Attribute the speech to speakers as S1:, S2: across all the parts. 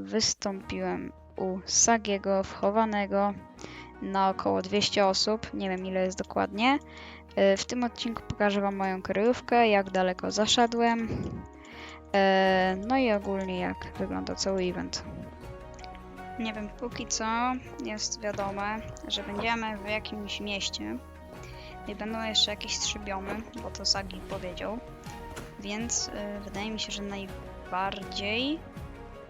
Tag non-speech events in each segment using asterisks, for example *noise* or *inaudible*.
S1: wystąpiłem u Sagiego wchowanego na około 200 osób. Nie wiem ile jest dokładnie. E, W tym odcinku pokażę Wam moją kryjówkę, jak daleko zaszedłem. e, No i ogólnie jak wygląda cały event. Nie wiem, póki co jest wiadome, że będziemy w jakimś mieście i będą jeszcze jakieś strzybiony, bo to Sagi powiedział. Więc y, wydaje mi się, że najbardziej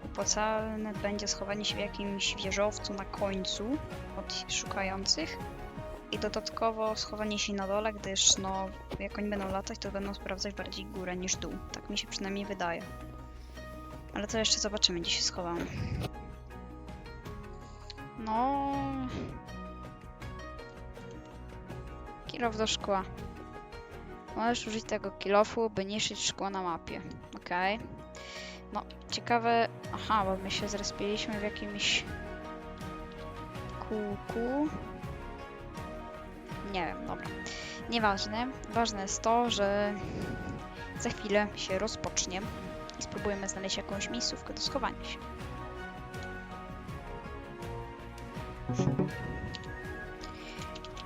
S1: opłacalne będzie schowanie się w jakimś wieżowcu na końcu od szukających i dodatkowo schowanie się na dole, gdyż no, jak oni będą latać, to będą sprawdzać bardziej górę niż dół. Tak mi się przynajmniej wydaje. Ale to jeszcze zobaczymy, gdzie się schowamy. No... Kilof do szkła. Możesz użyć tego kilofu, by niszczyć szkło na mapie. Okej. No, ciekawe... Aha, bo my się zrespiliśmy w jakimś... kółku. Nie wiem, dobra. Nieważne. Ważne jest to, że za chwilę się rozpocznie i spróbujemy znaleźć jakąś miejscówkę do schowania się.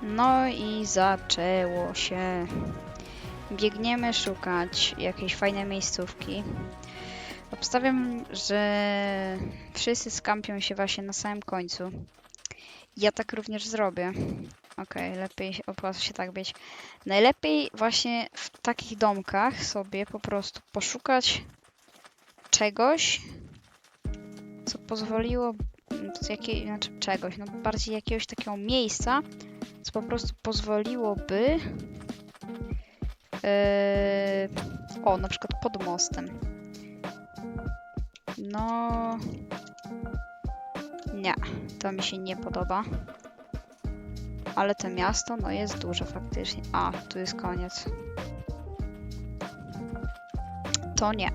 S1: No i zaczęło się. Biegniemy szukać jakiejś fajnej miejscówki. Obstawiam, że wszyscy skampią się właśnie na samym końcu. Ja tak również zrobię. Okej, lepiej się- opłaca się tak być. Najlepiej właśnie w takich domkach sobie po prostu poszukać czegoś, co pozwoliło, z jakiej, znaczy czegoś, no bardziej jakiegoś takiego miejsca, co po prostu pozwoliłoby Eee, o, na przykład pod mostem. No. Nie, to mi się nie podoba. Ale to miasto, no jest duże faktycznie. A, tu jest koniec. To nie.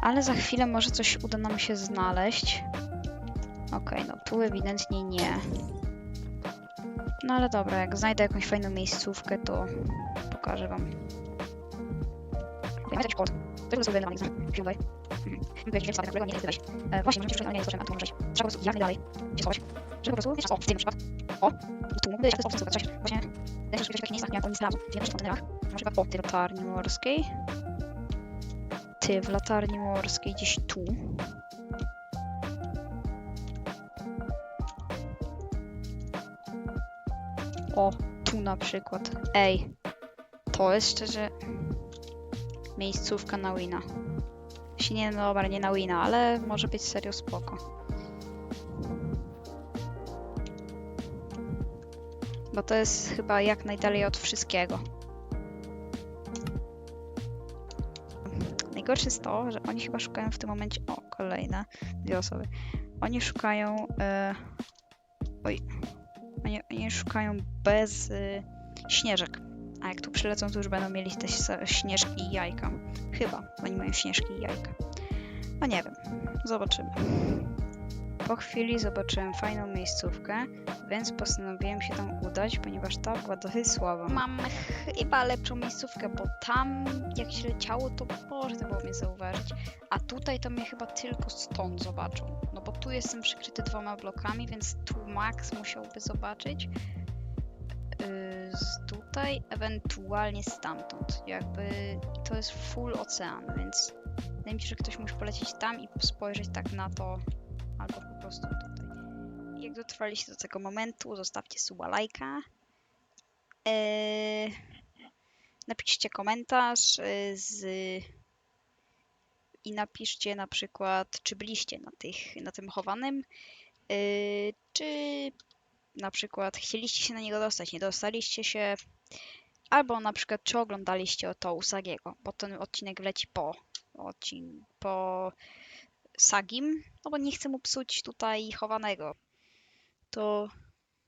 S1: Ale za chwilę może coś uda nam się znaleźć. Okej, no tu ewidentnie nie. No ale dobra, jak znajdę jakąś fajną miejscówkę, to pokażę wam. Mamy nie chcesz e, Właśnie, możemy szukać, ale nie zobaczymy, a tu możesz. Trzeba po prostu jak najdalej się schować. Żeby po prostu, wiesz, o, w tym przykład. O, i tu mógłby być w ten sposób coś. Właśnie, też szukać w takich miejscach, jak oni znalazł. W kontenerach. Na przykład, o, ty latarni morskiej. Ty w latarni morskiej, gdzieś tu. O, tu na przykład. Ej, to jest szczerze miejscówka na wina. Jeśli nie, no dobra, nie na wina, ale może być serio spoko. Bo to jest chyba jak najdalej od wszystkiego. Najgorsze jest to, że oni chyba szukają w tym momencie. O, kolejne dwie osoby. Oni szukają. E... Oj. Oni, oni szukają bez y, śnieżek. A jak tu przylecą, to już będą mieli te śnieżki i jajka. Chyba. Oni mają śnieżki i jajka. No nie wiem. Zobaczymy. Po chwili zobaczyłem fajną miejscówkę, więc postanowiłem się tam udać, ponieważ ta była dosyć słaba. Mam chyba lepszą miejscówkę, bo tam jak się leciało, to można było mnie zauważyć. A tutaj to mnie chyba tylko stąd zobaczą. No bo tu jestem przykryty dwoma blokami, więc tu Max musiałby zobaczyć. Yy, z tutaj, ewentualnie stamtąd. Jakby to jest full ocean, więc wydaje mi się, że ktoś musi polecieć tam i spojrzeć tak na to, albo po prostu tutaj. Jak dotrwaliście do tego momentu, zostawcie suba lajka. Eee, napiszcie komentarz yy, z i napiszcie na przykład, czy byliście na, tych, na tym chowanym, yy, czy na przykład chcieliście się na niego dostać, nie dostaliście się, albo na przykład czy oglądaliście to Usagiego, bo ten odcinek leci po, odcin po Sagim, no bo nie chcę mu psuć tutaj chowanego. To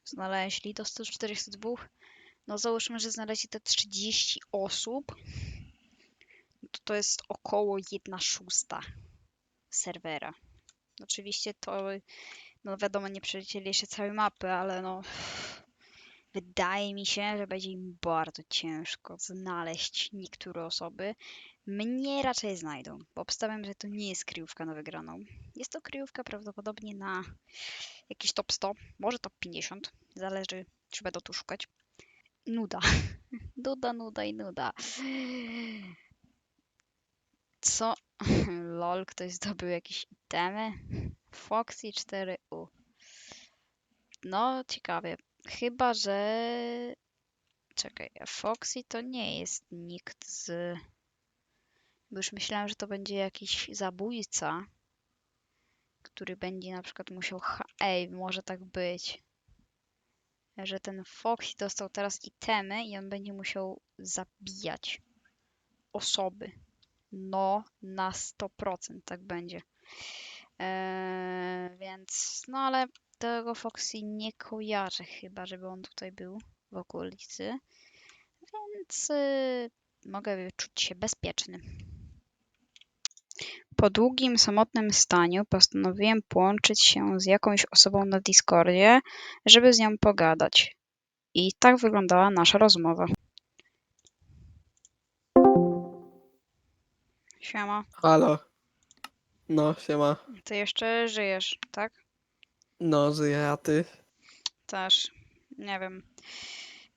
S1: znaleźli do 142, no załóżmy, że znaleźli te 30 osób, to to jest około 1 szósta serwera. Oczywiście to, no wiadomo, nie przelecieli jeszcze całej mapy, ale no wydaje mi się, że będzie im bardzo ciężko znaleźć niektóre osoby, Mnie raczej znajdą, bo obstawiam, że to nie jest kryjówka na wygraną. Jest to kryjówka prawdopodobnie na jakiś top 100, może top 50, zależy, czy będą tu szukać. Nuda. *laughs* Nuda, nuda i nuda. Co? *laughs* Lol, ktoś zdobył jakieś itemy? Foxy 4U. No, ciekawie. Chyba, że... Czekaj, Foxy to nie jest nikt z... Bo już myślałem, że to będzie jakiś zabójca, który będzie na przykład musiał... Ej, może tak być. Że ten Foxy dostał teraz itemy i on będzie musiał zabijać osoby. No, na 100% tak będzie. Eee, więc, no ale tego Foxy nie kojarzę chyba, żeby on tutaj był w okolicy. Więc y, mogę czuć się bezpieczny. Po długim, samotnym staniu postanowiłem połączyć się z jakąś osobą na Discordzie, żeby z nią pogadać. I tak wyglądała nasza rozmowa. Siema,
S2: Halo. No, siema.
S1: ty jeszcze żyjesz, tak?
S2: No, żyję, a ty?
S1: Też, nie wiem.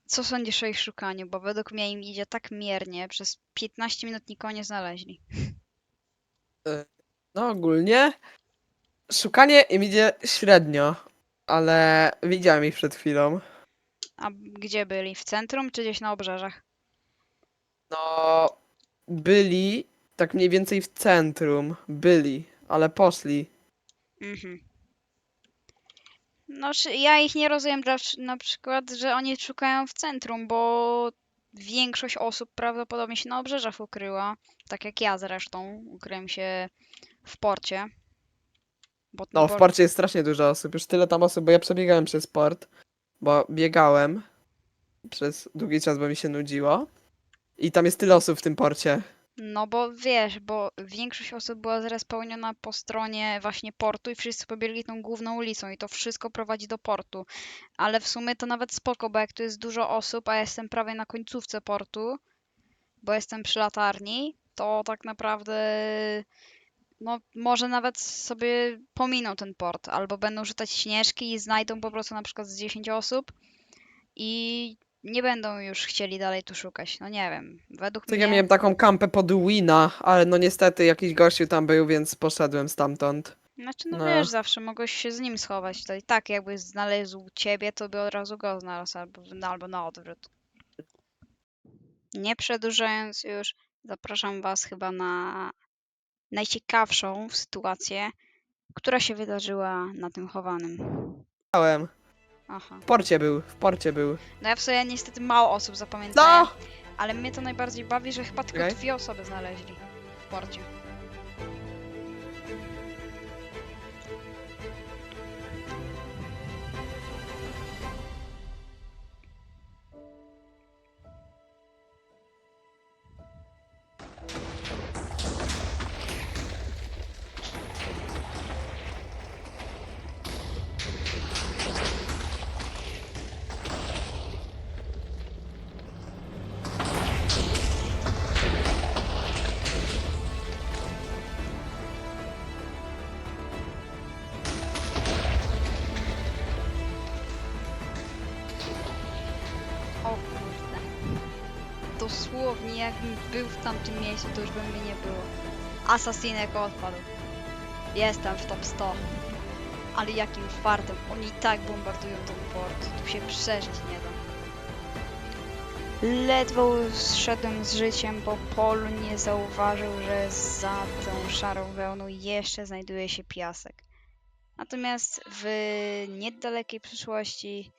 S1: Co sądzisz o ich szukaniu? Bo według mnie im idzie tak miernie, przez 15 minut nikogo nie znaleźli.
S2: No, ogólnie szukanie im idzie średnio, ale widziałem ich przed chwilą.
S1: A gdzie byli? W centrum czy gdzieś na obrzeżach?
S2: No, byli tak mniej więcej w centrum. Byli, ale poszli.
S1: Mhm. No, czy ja ich nie rozumiem, dla, na przykład, że oni szukają w centrum, bo większość osób prawdopodobnie się na obrzeżach ukryła. Tak jak ja zresztą, ukryłem się w porcie. Bo ten
S2: No, w
S1: port-
S2: porcie jest strasznie dużo osób. Już tyle tam osób, bo ja przebiegałem przez port, bo biegałem przez długi czas, bo mi się nudziło. I tam jest tyle osób w tym porcie.
S1: No bo wiesz, bo większość osób była zrespełniona po stronie właśnie portu i wszyscy pobiegli tą główną ulicą i to wszystko prowadzi do portu. Ale w sumie to nawet spoko, bo jak tu jest dużo osób, a jestem prawie na końcówce portu, bo jestem przy latarni, to tak naprawdę no może nawet sobie pominą ten port, albo będą rzucać śnieżki i znajdą po prostu na przykład z 10 osób i nie będą już chcieli dalej tu szukać. No nie wiem. Według
S2: Tak
S1: mnie...
S2: ja miałem taką kampę pod Wina, ale no niestety jakiś gościu tam był, więc poszedłem stamtąd.
S1: Znaczy, no,
S2: No.
S1: wiesz, zawsze mogłeś się z nim schować. To i tak, jakby znalazł ciebie, to by od razu go znalazł, albo, no, albo na odwrót. Nie przedłużając już, zapraszam Was chyba na najciekawszą sytuację, która się wydarzyła na tym chowanym.
S2: Widziałem.
S1: Aha.
S2: W porcie był, w porcie był.
S1: No ja w sobie niestety mało osób zapamiętałem,
S2: No!
S1: ale mnie to najbardziej bawi, że chyba tylko
S2: Czekaj.
S1: dwie osoby znaleźli w porcie. Dosłownie jakbym był w tamtym miejscu, to już by mnie nie było. Asasinek odpadł. Jestem w top 100. Ale jakim fartem. Oni i tak bombardują ten port. Tu się przeżyć nie da. Ledwo zszedłem z życiem, bo Polu nie zauważył, że za tą szarą wełną jeszcze znajduje się piasek. Natomiast w niedalekiej przyszłości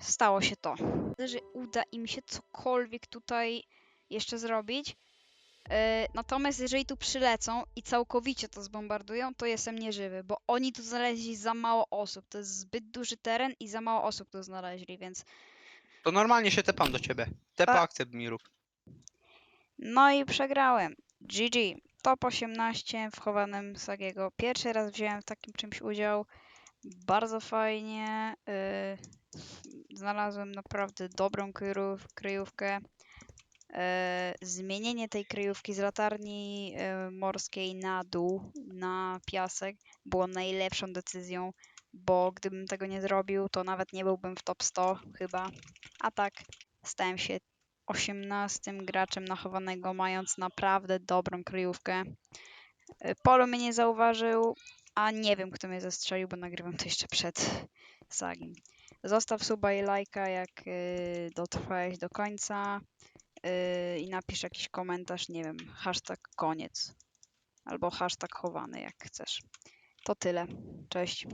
S1: stało się to. Że uda im się cokolwiek tutaj jeszcze zrobić. E, Natomiast jeżeli tu przylecą i całkowicie to zbombardują, to jestem nieżywy, bo oni tu znaleźli za mało osób. To jest zbyt duży teren i za mało osób tu znaleźli, więc
S3: To normalnie się tepam do ciebie. Tepa
S1: A-
S3: akcept mi rób.
S1: No i przegrałem. GG. Top 18 w chowanym Sagiego. Pierwszy raz wziąłem w takim czymś udział. Bardzo fajnie. Yy, znalazłem naprawdę dobrą kryjów, kryjówkę. E, zmienienie tej kryjówki z latarni e, morskiej na dół, na piasek, było najlepszą decyzją, bo gdybym tego nie zrobił, to nawet nie byłbym w top 100 chyba. A tak, stałem się 18 graczem nachowanego, mając naprawdę dobrą kryjówkę. E, Polo mnie nie zauważył, a nie wiem, kto mnie zastrzelił, bo nagrywam to jeszcze przed Sagim. Zostaw suba i lajka, jak dotrwałeś do końca y, i napisz jakiś komentarz, nie wiem, hashtag koniec albo hashtag chowany, jak chcesz. To tyle. Cześć.